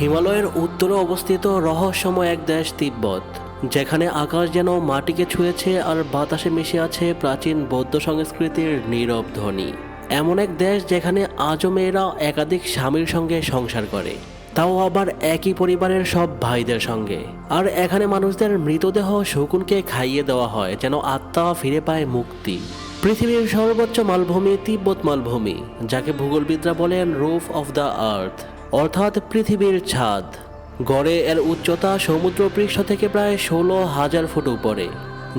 হিমালয়ের উত্তরে অবস্থিত রহস্যময় এক দেশ তিব্বত, যেখানে আকাশ যেন মাটিকে ছুঁয়েছে আর বাতাসে মিশে আছে প্রাচীন বৌদ্ধ সংস্কৃতির নীরব ধ্বনি। এমন এক দেশ যেখানে আজও মেয়েরা একাধিক স্বামীর সঙ্গে সংসার করে, তাও আবার একই পরিবারের সব ভাইদের সঙ্গে। আর এখানে মানুষদের মৃতদেহ শকুনকে খাইয়ে দেওয়া হয়, যেন আত্মা ফিরে পায় মুক্তি। পৃথিবীর সর্বোচ্চ মালভূমি তিব্বত মালভূমি, যাকে ভূগোলবিদরা বলেন রুফ অফ দ্য আর্থ। অর্থাৎ পৃথিবীর ছাদ। গড়ে এর উচ্চতা সমুদ্র পৃষ্ঠ থেকে প্রায় ষোলো হাজার ফুট উপরে,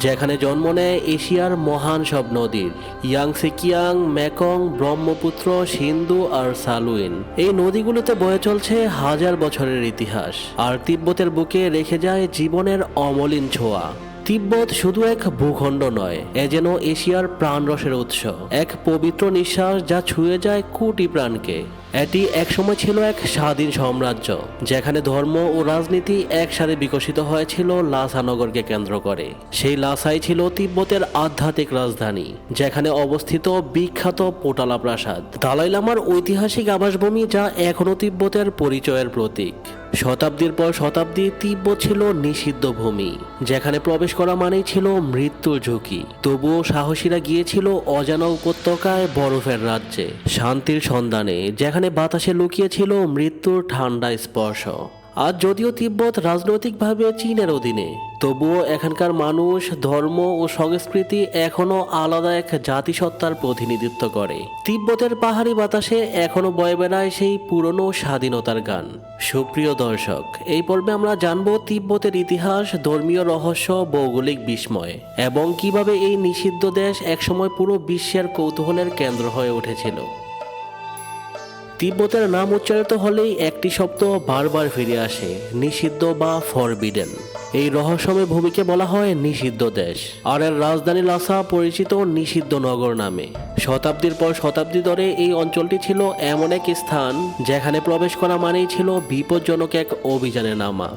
যেখানে জন্ম নেয় এশিয়ার মহান সব নদীর। Yangtze Kiang Mekong Brahmaputra, Sindhu আর সালুইন। এই নদীগুলোতে বয়ে চলছে হাজার বছরের ইতিহাস। আর তিব্বতের বুকে রেখে যায় জীবনের অমলিন ছোঁয়া। তিব্বত শুধু এক ভূখণ্ড নয়, এ যেন এশিয়ার প্রাণরসের উৎস। এক পবিত্র নিঃশ্বাস যা ছুঁয়ে যায় কোটি প্রাণকে। এটি একসময় ছিল এক স্বাধীন সাম্রাজ্য, যেখানে ধর্ম ও রাজনীতি একসাথে বিকশিত হয়েছিল লাসা নগরকে কেন্দ্র করে। সেই লাসাই ছিল তিব্বতের আধ্যাত্মিক রাজধানী, যেখানে অবস্থিত বিখ্যাত পোটালা প্রাসাদ। দালাই লামার ঐতিহাসিক আবাসভূমি যা এখনও তিব্বতের পরিচয়ের প্রতীক। শতাব্দীর পর শতাব্দী তিব্বত ছিল নিষিদ্ধ ভূমি, যেখানে প্রবেশ করা মানেই ছিল মৃত্যুর ঝুঁকি। তবুও সাহসীরা গিয়েছিল অজানা উপত্যকায় বরফের রাজ্যে, শান্তির সন্ধানে, যেখানে বাতাসে লুকিয়েছিল মৃত্যুর ঠান্ডা স্পর্শ। আজ যদিও তিব্বত রাজনৈতিকভাবে চীনের অধীনে, তবুও এখানকার মানুষ ধর্ম ও সংস্কৃতি এখনও আলাদা এক জাতিসত্তার প্রতিনিধিত্ব করে। তিব্বতের পাহাড়ি বাতাসে এখনও বয়ে বেড়ায় সেই পুরনো স্বাধীনতার গান। সুপ্রিয় দর্শক, এই পর্বে আমরা জানব তিব্বতের ইতিহাস, ধর্মীয় রহস্য, ভৌগোলিক বিস্ময় এবং কীভাবে এই নিষিদ্ধ দেশ একসময় পুরো বিশ্বের কৌতূহলের কেন্দ্র হয়ে উঠেছিল। তিব্বতের নাম উচ্চারিত হলেই একটি শব্দ বারবার ফিরে আসে, নিষিদ্ধ বা ফরবিডেন এই রহস্যময় ভূমিকে বলা হয় নিষিদ্ধ দেশ। আর এর রাজধানী লাসা পরিচিত নিষিদ্ধ নগর নামে। শতাব্দীর পর শতাব্দী ধরে এই অঞ্চলটি ছিল এমন এক স্থান, যেখানে প্রবেশ করা মানেই ছিল বিপজ্জনক এক অভিযানে নামা।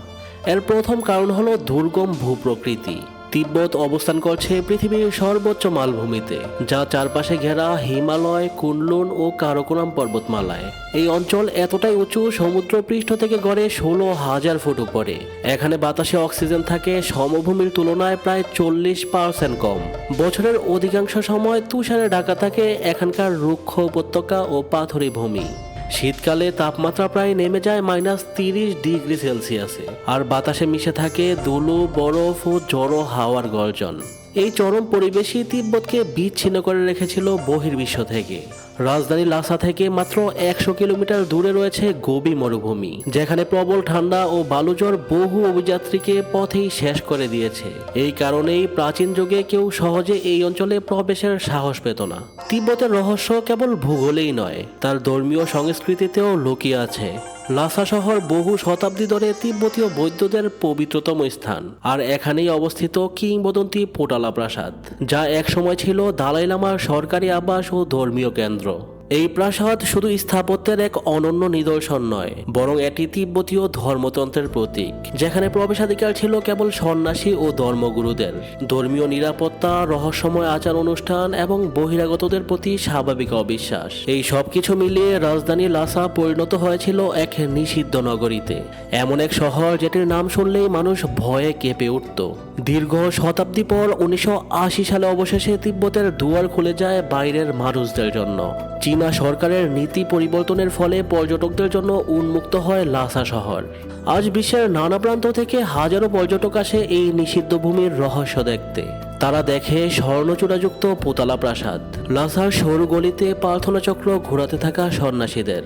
এর প্রথম কারণ হলো দুর্গম ভূপ্রকৃতি। তিব্বত অবস্থান করছে পৃথিবীর সর্বোচ্চ মালভূমিতে, যা চারপাশে ঘেরা হিমালয়, কুনলুন ও কারকোরাম পর্বতমালায়। এই অঞ্চল এতটাই উঁচু সমুদ্র পৃষ্ঠ থেকে গড়ে ষোলো হাজার ফুট উপরে। এখানে বাতাসে অক্সিজেন থাকে, সমভূমির তুলনায় প্রায় চল্লিশ পার্সেন্ট কম। বছরের অধিকাংশ সময় তুষারে ঢাকা থাকে এখানকার রুক্ষ উপত্যকা ও পাথুরি ভূমি। শীতকালে তাপমাত্রা প্রায় নেমে যায় মাইনাস তিরিশ ডিগ্রি সেলসিয়াসে। আর বাতাসে মিশে থাকে ধুলো, বরফ ও জড়ো হাওয়ার গর্জন। এই চরম পরিবেশই তিব্বতকে বিচ্ছিন্ন করে রেখেছিল বহির্বিশ্ব থেকে। রাজধানী লাসা থেকে মাত্র একশো কিলোমিটার দূরে রয়েছে গোবি মরুভূমি, যেখানে প্রবল ঠান্ডা ও বালুচর বহু অভিযাত্রীকে পথেই শেষ করে দিয়েছে। এই কারণেই প্রাচীন যুগে কেউ সহজে এই অঞ্চলে প্রবেশের সাহস পেত না। তিব্বতের রহস্য কেবল ভূগোলেই নয়, তার ধর্মীয় সংস্কৃতিতেও লুকিয়ে আছে। লাসা শহর বহু শতাব্দী ধরে তিব্বতীয় বৌদ্ধদের পবিত্রতম স্থান, আর এখানেই অবস্থিত কিংবদন্তি পোটালা প্রাসাদ, যা একসময় ছিল দালাই লামার সরকারি আবাস ও ধর্মীয় কেন্দ্র। এই প্রাসাদ শুধু স্থাপত্যের এক অনন্য নিদর্শন নয়, বরং এটি তিব্বতীয় ধর্মতন্ত্রের প্রতীক, যেখানে প্রবেশাধিকার ছিল কেবল সন্ন্যাসী ও ধর্মগুরুদের। ধর্মীয় নিরাপত্তা, রহস্যময় আচার অনুষ্ঠান এবং বহিরাগতদের প্রতি স্বাভাবিক অবিশ্বাস, এই সব কিছু মিলিয়ে রাজধানী লাসা পরিণত হয়েছিল এক নিষিদ্ধ নগরীতে। এমন এক শহর যেটির নাম শুনলেই মানুষ ভয়ে কেঁপে উঠত। দীর্ঘ শতাব্দী পর উনিশশো আশি সালে অবশেষে তিব্বতের দুয়ার খুলে যায় বাইরের মানুষদের জন্য। চীনা সরকারের নীতি পরিবর্তনের ফলে পর্যটকদের জন্য উন্মুক্ত হয় লাসা শহর। আজ বিশ্বের নানা প্রান্ত থেকে হাজারো পর্যটক আসে এই নিষিদ্ধ ভূমির রহস্য দেখতে। তারা দেখে স্বর্ণচূড়াযুক্ত পোতালা প্রাসাদ। লাসার সরু গলিতে প্রার্থনা চক্র ঘোরাতে থাকা সন্ন্যাসীদের।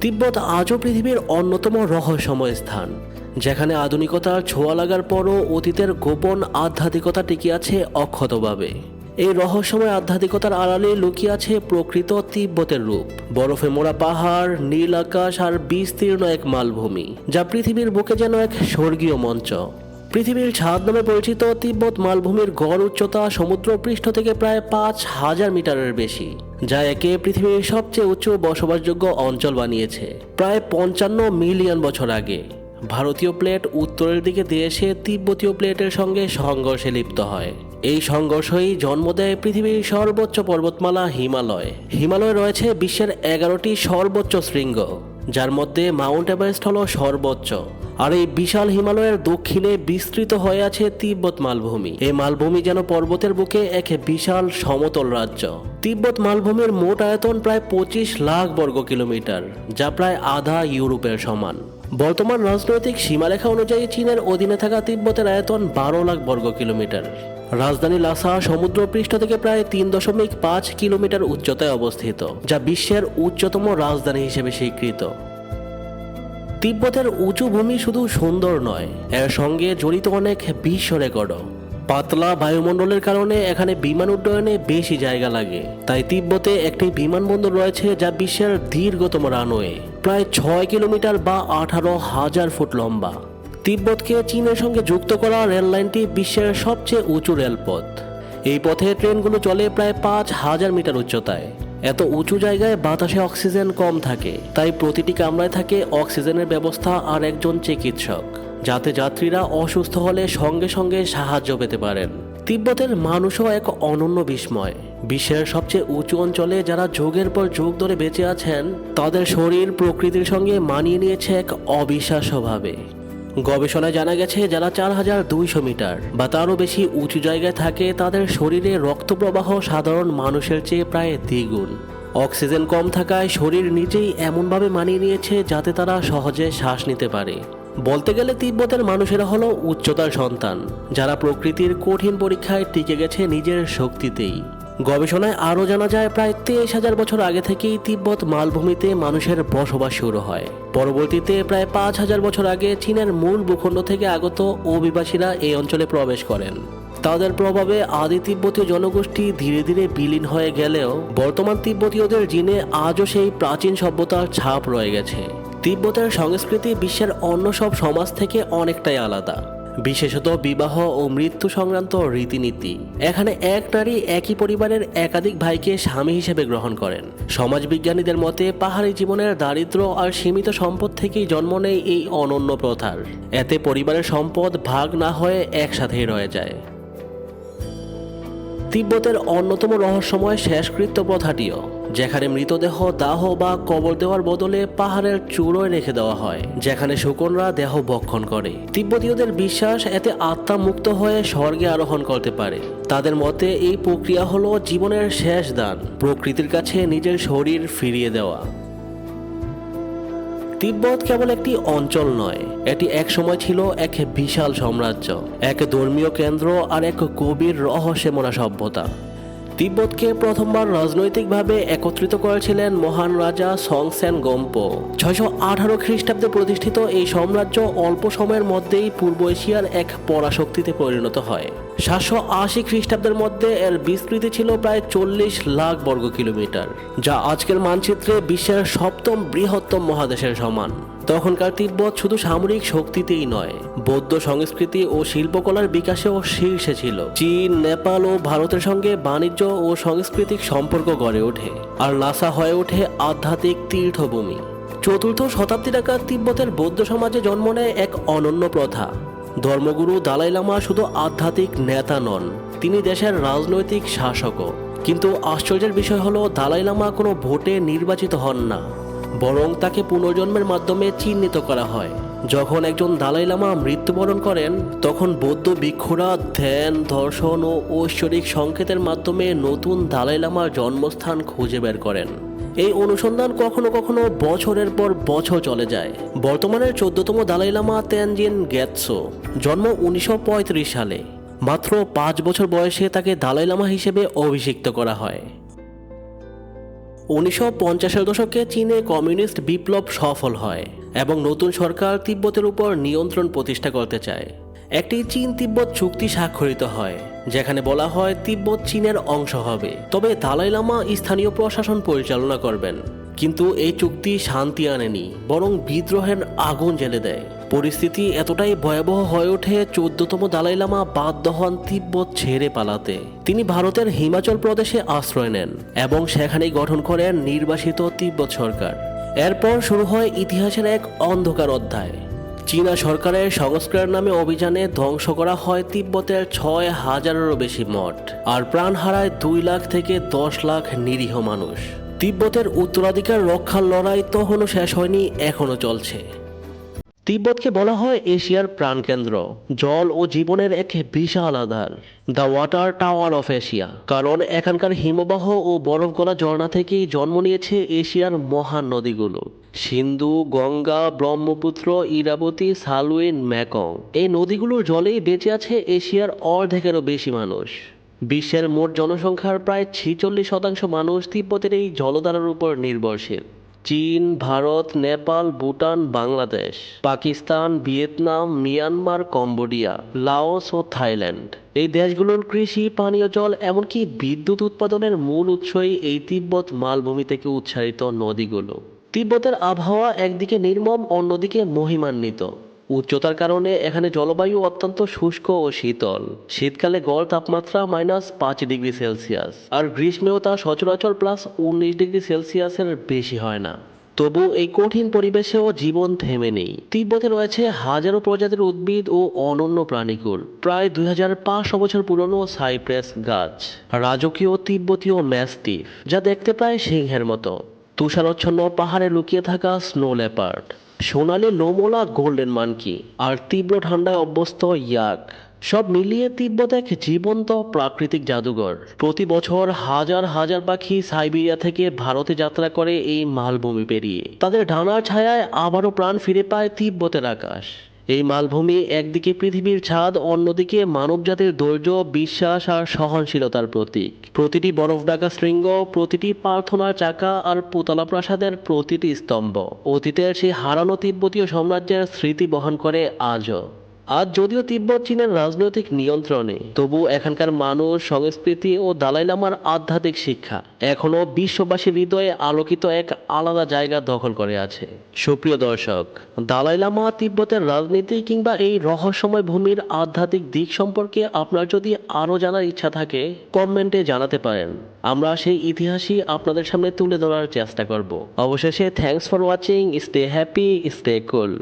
তিব্বত আজও পৃথিবীর অন্যতম রহস্যময় স্থান। যেখানে আধুনিকতার ছোঁয়া লাগার পরও অতীতের গোপন আধ্যাত্মিকতা টিকে আছে অক্ষতভাবে। এই রহস্যময় আধ্যাত্মিকতার আড়ালে লুকিয়ে আছে প্রকৃত তিব্বতের রূপ। বরফে মোড়া পাহাড়, নীল আকাশ আর বিস্তীর্ণ এক মালভূমি, যা পৃথিবীর বুকে যেন এক স্বর্গীয় মঞ্চ। পৃথিবীর ছাদ নামে পরিচিত তিব্বত মালভূমির গড় উচ্চতা সমুদ্র পৃষ্ঠ থেকে প্রায় পাঁচ হাজার মিটারের বেশি, যা একে পৃথিবীর সবচেয়ে উচ্চ বসবাসযোগ্য অঞ্চল বানিয়েছে, প্রায় পঞ্চান্ন মিলিয়ন বছর আগে। ভারতীয় প্লেট উত্তরের দিকে এসে তিব্বতীয় প্লেটের সঙ্গে সংঘর্ষে লিপ্ত হয়। এই সংঘর্ষই জন্ম দেয় পৃথিবীর সর্বোচ্চ পর্বতমালা হিমালয়। হিমালয় রয়েছে বিশ্বের এগারোটি সর্বোচ্চ শৃঙ্গ, যার মধ্যে মাউন্ট এভারেস্ট হল সর্বোচ্চ। আর এই বিশাল হিমালয়ের দক্ষিণে বিস্তৃত হয়ে আছে তিব্বত মালভূমি। এই মালভূমি যেন পর্বতের বুকে এক বিশাল সমতল রাজ্য। তিব্বত মালভূমির মোট আয়তন প্রায় পঁচিশ লাখ বর্গ কিলোমিটার, যা প্রায় আধা ইউরোপের সমান। বর্তমান রাজনৈতিক সীমারেখা অনুযায়ী চীনের অধীনে থাকা তিব্বতের আয়তন বারো লাখ বর্গ কিলোমিটার। রাজধানী লাসা সমুদ্রপৃষ্ঠ থেকে প্রায় তিন দশমিক পাঁচ কিলোমিটার উচ্চতায় অবস্থিত, যা বিশ্বের উচ্চতম রাজধানী হিসেবে স্বীকৃত। তিব্বতের উঁচু ভূমি শুধু সুন্দর নয়, এর সঙ্গে জড়িত অনেক বিশ্ব রেকর্ডও। পাতলা বায়ুমণ্ডলের কারণে এখানে বিমান উড্ডয়নে বেশি জায়গা লাগে। তাই তিব্বতে একটি বিমানবন্দর রয়েছে যা বিশ্বের দীর্ঘতম রানওয়ে, প্রায় ছয় কিলোমিটার বা আঠারো হাজার ফুট লম্বা। তিব্বতকে চীনের সঙ্গে যুক্ত করা রেললাইনটি বিশ্বের সবচেয়ে উঁচু রেলপথ। এই পথে ট্রেনগুলো চলে প্রায় পাঁচ হাজার মিটার উচ্চতায়। এত উঁচু জায়গায় বাতাসে অক্সিজেন কম থাকে, তাই প্রতিটি কামরায় থাকে অক্সিজেনের ব্যবস্থা আর একজন চিকিৎসক। যাতে যাত্রীরা অসুস্থ হলে সঙ্গে সঙ্গে সাহায্য পেতে পারেন। তিব্বতের মানুষও এক অনন্য বিস্ময়। বিশ্বের সবচেয়ে উঁচু অঞ্চলে যারা যুগের পর যুগ ধরে বেঁচে আছেন, তাদের শরীর প্রকৃতির সঙ্গে মানিয়ে নিয়েছে এক অবিশ্বাস্যভাবে গবেষণায় জানা গেছে, যারা চার হাজার দুইশো মিটার বা তারও বেশি উঁচু জায়গায় থাকে, তাদের শরীরে রক্ত প্রবাহ সাধারণ মানুষের চেয়ে প্রায় দ্বিগুণ। অক্সিজেন কম থাকায় শরীর নিজেই এমনভাবে মানিয়ে নিয়েছে, যাতে তারা সহজে শ্বাস নিতে পারে। বলতে গেলে তিব্বতের মানুষেরা হলো উচ্চতার সন্তান, যারা প্রকৃতির কঠিন পরীক্ষায় টিকে গেছে নিজের শক্তিতেই। গবেষণায় আরও জানা যায়, প্রায় তেইশ হাজার বছর আগে থেকেই তিব্বত মালভূমিতে মানুষের বসবাস শুরু হয়। পরবর্তীতে প্রায় পাঁচ হাজার বছর আগে চীনের মূল ভূখণ্ড থেকে আগত অভিবাসীরা এই অঞ্চলে প্রবেশ করেন। তাদের প্রভাবে আদি তিব্বতীয় জনগোষ্ঠী ধীরে ধীরে বিলীন হয়ে গেলেও বর্তমান তিব্বতীয়দের জিনে আজও সেই প্রাচীন সভ্যতার ছাপ রয়ে গেছে। তিব্বতের সংস্কৃতি বিশ্বের অন্য সব সমাজ থেকে অনেকটাই আলাদা। বিশেষত বিবাহ ও মৃত্যু সংক্রান্ত রীতিনীতি। এখানে এক নারী একই পরিবারের একাধিক ভাইকে স্বামী হিসেবে গ্রহণ করেন। সমাজবিজ্ঞানীদের মতে, পাহাড়ি জীবনের দারিদ্র আর সীমিত সম্পদ থেকেই জন্ম নেয় এই অনন্য প্রথার। এতে পরিবারের সম্পদ ভাগ না হয়ে একসাথেই রয়ে যায়। তিব্বতের অন্যতম রহস্যময় শেষকৃত্য প্রথাটিও। যেখানে মৃতদেহ দাহ বা কবর দেওয়ার বদলে পাহাড়ের চূড়োয় রেখে দেওয়া হয়, যেখানে শকুনরা দেহ বক্ষণ করে। তিব্বতীয়দের বিশ্বাস এতে আত্মা মুক্ত হয়ে স্বর্গে আরোহণ করতে পারে। তাদের মতে এই প্রক্রিয়া হলো জীবনের শেষ দান, প্রকৃতির কাছে নিজের শরীর ফিরিয়ে দেওয়া। তিব্বত কেবল একটি অঞ্চল নয়, এটি একসময় ছিল এক বিশাল সাম্রাজ্য, এক ধর্মীয় কেন্দ্র আর এক গভীর রহস্যমনা সভ্যতা। তিব্বতকে প্রথমবার রাজনৈতিকভাবে একত্রিত করেছিলেন মহান রাজা সংসেন গম্প। ছয়শো আঠারো খ্রিস্টাব্দে প্রতিষ্ঠিত এই সাম্রাজ্য অল্প সময়ের মধ্যেই পূর্ব এশিয়ার এক পরাশক্তিতে পরিণত হয়। সাতশো আশি খ্রিস্টাব্দের মধ্যে এর বিস্তৃতি ছিল প্রায় চল্লিশ লাখ বর্গ কিলোমিটার যা আজকের মানচিত্রে বিশ্বের সপ্তম বৃহত্তম মহাদেশের সমান। তখনকার তিব্বত শুধু সামরিক শক্তিতেই নয়, বৌদ্ধ সংস্কৃতি ও শিল্পকলার বিকাশেও শীর্ষে ছিল। চীন, নেপাল ও ভারতের সঙ্গে বাণিজ্য ও সাংস্কৃতিক সম্পর্ক গড়ে ওঠে আর লাসা হয়ে ওঠে আধ্যাত্মিক তীর্থভূমি। চতুর্থ শতাব্দী নাগাদ তিব্বতের বৌদ্ধ সমাজে জন্ম নেয় এক অনন্য প্রথা। ধর্মগুরু দালাই লামা শুধু আধ্যাত্মিক নেতা নন, তিনি দেশের রাজনৈতিক শাসকও। কিন্তু আশ্চর্যের বিষয় হলো, দালাই লামা কোনো ভোটে নির্বাচিত হন না। বরং তাকে পুনর্জন্মের মাধ্যমে চিহ্নিত করা হয়। যখন একজন দালাই লামা মৃত্যুবরণ করেন, তখন বৌদ্ধ ভিক্ষুরা ধ্যান ধর্ষণ ও ঐশ্বরিক সংকেতের মাধ্যমে নতুন দালাই লামার জন্মস্থান খুঁজে বের করেন। এই অনুসন্ধান কখনো কখনো বছরের পর বছর চলে যায়। বর্তমানের চোদ্দতম দালাই লামা তেনজিন গ্যাতসো জন্ম উনিশশো পঁয়ত্রিশ সালে। মাত্র পাঁচ বছর বয়সে তাকে দালাই লামা হিসেবে অভিষিক্ত করা হয়। উনিশশো পঞ্চাশের দশকে চীনে কমিউনিস্ট বিপ্লব সফল হয় এবং নতুন সরকার তিব্বতের উপর নিয়ন্ত্রণ প্রতিষ্ঠা করতে চায়। একটি চীন তিব্বত চুক্তি স্বাক্ষরিত হয়, যেখানে বলা হয় তিব্বত চীনের অংশ হবে। তবে দালাই লামা স্থানীয় প্রশাসন পরিচালনা করবেন। কিন্তু এই চুক্তি শান্তি আনেনি, বরং বিদ্রোহের আগুন জ্বেলে দেয়। পরিস্থিতি এতটাই ভয়াবহ হয়ে ওঠে চোদ্দতম দালাই লামা বাধ্য হন তিব্বত ছেড়ে পালাতে। তিনি ভারতের হিমাচল প্রদেশে আশ্রয় নেন এবং সেখানেই গঠন করেন নির্বাসিত তিব্বত সরকার। এরপর শুরু হয় ইতিহাসের এক অন্ধকার অধ্যায়। চীনা সরকারের সংস্কার নামে অভিযানে ধ্বংস করা হয় তিব্বতের ছয় হাজারেরও বেশি মঠ আর প্রাণ হারায় দুই লাখ থেকে দশ লাখ নিরীহ মানুষ। তিব্বতের উত্তরাধিকার রক্ষার লড়াই তখনও শেষ হয়নি, এখনও চলছে। তিব্বতকে বলা হয় এশিয়ার প্রাণকেন্দ্র। জল ও জীবনের এক বিশাল আধার। The water tower of Asia কারণ এখানকার হিমবাহ ও বরফ গলা ঝর্ণা থেকেই জন্ম নিয়েছে এশিয়ার মহান নদীগুলো। সিন্ধু, গঙ্গা, ব্রহ্মপুত্র, ইরাবতী, সালুইন, ম্যাকং। এই নদীগুলোর জলেই বেঁচে আছে এশিয়ার অর্ধেকেরও বেশি মানুষ। বিশ্বের মোট জনসংখ্যার প্রায় ছিচল্লিশ শতাংশ মানুষ তিব্বতের এই জলধারার উপর নির্ভরশীল। চীন, Bharat, Nepal, Bhutan, Bangladesh, Pakistan, Vietnam, Myanmar, Cambodia, Laos ও থাইল্যান্ড। এই দেশগুলোর কৃষি, পানীয় জল, এমনকি বিদ্যুৎ উৎপাদনের মূল উৎসই এই তিব্বত মালভূমি থেকে উচ্চারিত নদীগুলো। তিব্বতের আবহাওয়া একদিকে নির্মম, অন্যদিকে মহিমান্বিত। উচ্চতার কারণে এখানে জলবায়ু অত্যন্ত শুষ্ক ও শীতল। শীতকালে গড় তাপমাত্রা মাইনাস পাঁচ ডিগ্রি সেলসিয়াস, আর গ্রীষ্মেও তা সচরাচর প্লাস উনিশ ডিগ্রি সেলসিয়াসের বেশি হয় না। তবু এই কঠিন পরিবেশেও জীবন থেমে নেই। তিব্বতে রয়েছে হাজারো প্রজাতির উদ্ভিদ ও অনন্য প্রাণীকুল, প্রায় দুই হাজার পাঁচশো বছর পুরনো সাইপ্রেস গাছ। রাজকীয় তিব্বতীয় ম্যাস্টিফ, যা দেখতে প্রায় সিংহের মতো। তুষারচ্ছন্ন পাহাড়ে লুকিয়ে থাকা স্নো লেপার্ড। সোনালি নোমোলা গোল্ডেন মানকি আর তীব্র ঠান্ডায় অভ্যস্ত ইয়াক। সব মিলিয়ে তিব্বত এক জীবন্ত প্রাকৃতিক জাদুঘর। প্রতি বছর হাজার হাজার পাখি সাইবেরিয়া থেকে ভারতে যাত্রা করে এই মালভূমি পেরিয়ে। তাদের ডানার ছায়ায় আবারও প্রাণ ফিরে পায় তিব্বতের আকাশ। এই মালভূমি একদিকে পৃথিবীর ছাদ, অন্যদিকে মানবজাতির ধৈর্য, বিশ্বাস আর সহনশীলতার প্রতীক। প্রতিটি বরফ ডাকা শৃঙ্গ, প্রতিটি প্রার্থনার চাকা আর পোতলা প্রাসাদের প্রতিটি স্তম্ভ। অতীতের সেই হারানো তিব্বতীয় সাম্রাজ্যের স্মৃতি বহন করে আজও। আজ যদিও তিব্বত চীনের রাজনৈতিক নিয়ন্ত্রণে, তবু এখানকার মানুষ সংস্কৃতি ও দালাই লামার আধ্যাত্মিক শিক্ষা এখনও বিশ্ববাসীর হৃদয়ে আলোকিত এক আলাদা জায়গা দখল করে আছে। সুপ্রিয় দর্শক, দালাই লামা তিব্বতের রাজনীতি কিংবা এই রহস্যময় ভূমির আধ্যাত্মিক দিক সম্পর্কে আপনার যদি আরও জানার ইচ্ছা থাকে, কমেন্টে জানাতে পারেন। আমরা সেই ইতিহাসই আপনাদের সামনে তুলে ধরার চেষ্টা করব। অবশেষে thanks for watching stay happy stay cool